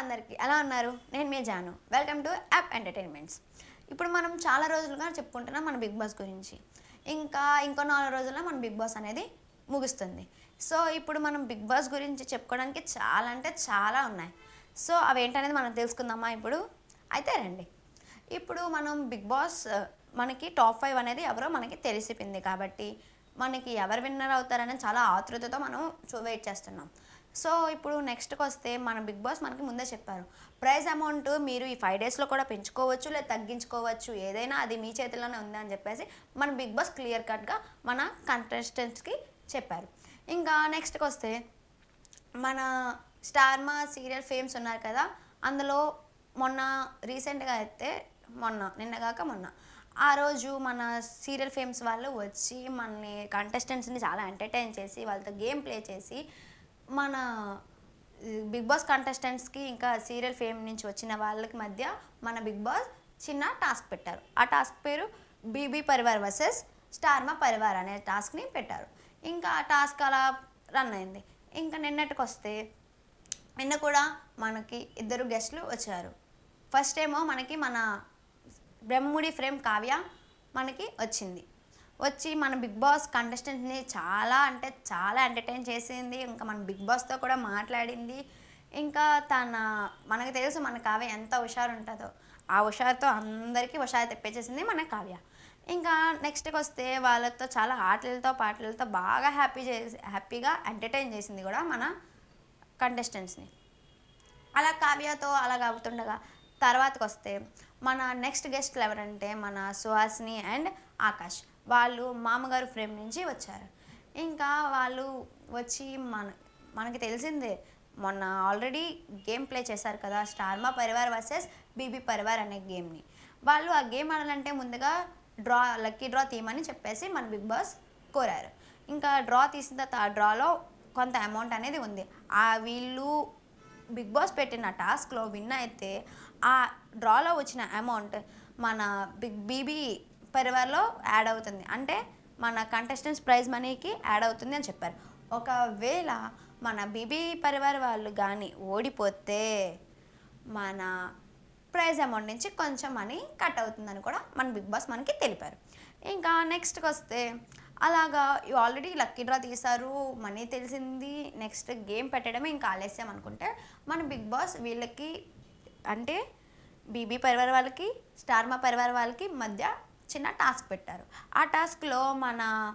అందరికీ ఎలా ఉన్నారు? నేను మీ Jaanu. Welcome to app entertainments ఇప్పుడు మనం చాలా రోజులుగా చెప్పుకుంటున్నాం మన బిగ్ బాస్ గురించి. ఇంకా ఇంకో నాలుగు రోజుల్లో మన బిగ్ బాస్ అనేది ముగుస్తుంది. సో ఇప్పుడు మనం బిగ్ బాస్ గురించి చెప్పుకోవడానికి చాలా అంటే చాలా ఉన్నాయి. సో అవి ఏంటనేది మనం తెలుసుకుందామా ఇప్పుడు? అయితే రండి. ఇప్పుడు మనం బిగ్ బాస్ మనకి టాప్ ఫైవ్ అనేది ఎవరో మనకి తెలిసిపోయింది కాబట్టి మనకి ఎవరు విన్నర్ అవుతారని చాలా ఆతృతతో మనం చూ వెయిట్ చేస్తున్నాం. సో ఇప్పుడు నెక్స్ట్కి వస్తే మన బిగ్ బాస్ మనకి ముందే చెప్పారు. ప్రైజ్ అమౌంట్ మీరు ఈ ఫైవ్ డేస్లో కూడా పెంచుకోవచ్చు లేదా తగ్గించుకోవచ్చు ఏదైనా అది మీ చేతిలోనే ఉంది అని చెప్పేసి మన బిగ్ బాస్ క్లియర్ కట్గా మన కంటెస్టెంట్స్కి చెప్పారు. ఇంకా నెక్స్ట్కి వస్తే మన స్టార్ మా సీరియల్ ఫేమ్స్ ఉన్నారు కదా అందులో మొన్న రీసెంట్గా అయితే మొన్న నిన్నగాక మొన్న ఆ రోజు మన సీరియల్ ఫేమ్స్ వాళ్ళు వచ్చి మనని కంటెస్టెంట్స్ని చాలా ఎంటర్టైన్ చేసి వాళ్ళతో గేమ్ ప్లే చేసి మన బిగ్ బాస్ కంటెస్టెంట్స్కి ఇంకా సీరియల్ ఫేమ్ నుంచి వచ్చిన వాళ్ళకి మధ్య మన బిగ్ బాస్ చిన్న టాస్క్ పెట్టారు. ఆ టాస్క్ పేరు బీబీ పరివార్ వర్సెస్ స్టార్మా పరివార్ అనే టాస్క్ని పెట్టారు. ఇంకా ఆ టాస్క్ అలా రన్ అయింది. ఇంకా నిన్నటికి వస్తే నిన్న కూడా మనకి ఇద్దరు గెస్ట్లు వచ్చారు. ఫస్ట్ ఏమో మనకి మన బ్రహ్మముడి ఫ్రేమ్ కావ్య మనకి వచ్చింది. వచ్చి మన బిగ్ బాస్ కంటెస్టెంట్ని చాలా అంటే చాలా ఎంటర్టైన్ చేసింది. ఇంకా మన బిగ్ బాస్తో కూడా మాట్లాడింది. ఇంకా తన మనకు తెలుసు మన కావ్య ఎంత హుషారు ఉంటుందో ఆ హుషారుతో అందరికీ హుషారు తెప్పించేసింది మన కావ్య. ఇంకా నెక్స్ట్కి వస్తే వాళ్ళతో చాలా ఆటలతో పాటలతో బాగా హ్యాపీ చేసి హ్యాపీగా ఎంటర్టైన్ చేసింది కూడా మన కంటెస్టెంట్స్ని అలా కావ్యతో అలా అవుతుండగా తర్వాతకి వస్తే మన నెక్స్ట్ గెస్ట్లు ఎవరంటే మన సుహాసిని అండ్ ఆకాష్. వాళ్ళు మామగారు ఫ్రేమ్ నుంచి వచ్చారు. ఇంకా వాళ్ళు వచ్చి మన మనకి తెలిసిందే మొన్న ఆల్రెడీ గేమ్ ప్లే చేశారు కదా స్టార్మా పరివార్ వర్సెస్ బీబీ పరివార్ అనే గేమ్ని. వాళ్ళు ఆ గేమ్ ఆడాలంటే ముందుగా డ్రా లక్కీ డ్రా తీయమని చెప్పేసి మన బిగ్ బాస్ కోరారు. ఇంకా డ్రా తీసిన తర్వాత ఆ డ్రాలో కొంత అమౌంట్ అనేది ఉంది. ఆ వీళ్ళు బిగ్ బాస్ పెట్టిన టాస్క్లో విన్ అయితే ఆ డ్రాలో వచ్చిన అమౌంట్ మన బిగ్ బీబీ పరివార్లో యాడ్ అవుతుంది. అంటే మన కంటెస్టెంట్స్ ప్రైజ్ మనీకి యాడ్ అవుతుంది అని చెప్పారు. ఒకవేళ మన బీబీ పరివార్ వాళ్ళు కానీ ఓడిపోతే మన ప్రైజ్ అమౌంట్ నుంచి కొంచెం మనీ కట్ అవుతుందని కూడా మన బిగ్ బాస్ మనకి తెలిపారు. ఇంకా నెక్స్ట్కి వస్తే అలాగా ఆల్రెడీ లక్కీ డ్రా తీశారు మనీ తెలిసింది నెక్స్ట్ గేమ్ పెట్టడమే ఇంకా ఆలస్యం అనుకుంటే మన బిగ్ బాస్ వీళ్ళకి అంటే బీబీ పరివార్ వాళ్ళకి స్టార్మా పరివార్ వాళ్ళకి మధ్య చిన్న టాస్క్ పెట్టారు. ఆ టాస్క్లో మన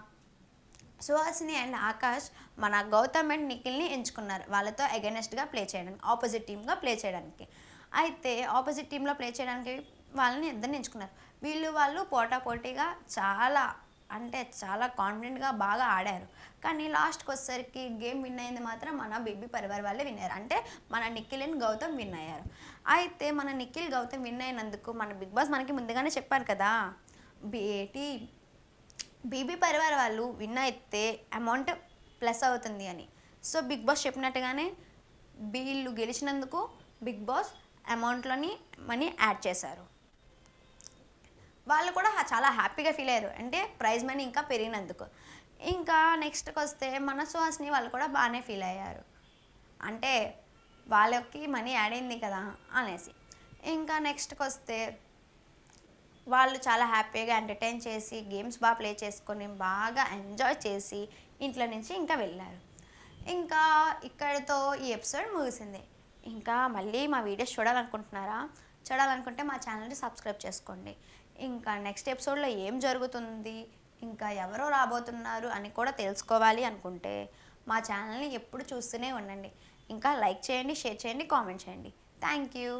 సుహాసిని అండ్ ఆకాష్ మన గౌతమ్ అండ్ నిఖిల్ని ఎంచుకున్నారు. వాళ్ళతో అగెనెస్ట్గా ప్లే చేయడానికి ఆపోజిట్ టీమ్గా ప్లే చేయడానికి. అయితే ఆపోజిట్ టీంలో ప్లే చేయడానికి వాళ్ళని ఇద్దరిని ఎంచుకున్నారు. వీళ్ళు వాళ్ళు పోటా పోటీగా చాలా అంటే చాలా కాన్ఫిడెంట్గా బాగా ఆడారు. కానీ లాస్ట్కి వచ్చేసరికి గేమ్ విన్ అయింది మాత్రం మన బేబీ పరివార్ వాళ్ళే విన్ అయ్యారు. అంటే మన నిఖిల్ అండ్ గౌతమ్ విన్ అయ్యారు. అయితే మన నిఖిల్ గౌతమ్ విన్ అయినందుకు మన బిగ్ బాస్ మనకి ముందుగానే చెప్పారు కదా? బేటీ బీబీ పరివార్ వాళ్ళు విన్ అయితే అమౌంట్ ప్లస్ అవుతుంది అని. సో బిగ్ బాస్ చెప్పినట్టుగానే వీళ్ళు గెలిచినందుకు బిగ్ బాస్ అమౌంట్లోని మనీ యాడ్ చేశారు. వాళ్ళు కూడా చాలా హ్యాపీగా ఫీల్ అయ్యారు. అంటే ప్రైజ్ మనీ ఇంకా పెరిగినందుకు. ఇంకా నెక్స్ట్కి వస్తే మన సుహాస్ని వాళ్ళు కూడా బాగానే ఫీల్ అయ్యారు. అంటే వాళ్ళకి మనీ యాడ్ అయింది కదా అనేసి. ఇంకా నెక్స్ట్కి వస్తే వాళ్ళు చాలా హ్యాపీగా ఎంటర్టైన్ చేసి గేమ్స్ బాగా ప్లే చేసుకొని బాగా ఎంజాయ్ చేసి ఇంట్లో నుంచి ఇంకా వెళ్ళారు. ఇంకా ఇక్కడితో ఈ ఎపిసోడ్ ముగిసింది. ఇంకా మళ్ళీ మా వీడియోస్ చూడాలనుకుంటున్నారా? చూడాలనుకుంటే మా ఛానల్ని సబ్స్క్రైబ్ చేసుకోండి. ఇంకా నెక్స్ట్ ఎపిసోడ్లో ఏం జరుగుతుంది? ఇంకా ఎవరో రాబోతున్నారు అని కూడా తెలుసుకోవాలి అనుకుంటే మా ఛానల్ని ఎప్పుడు చూస్తూనే ఉండండి. ఇంకా లైక్ చేయండి షేర్ చేయండి కామెంట్ చేయండి. Thank you.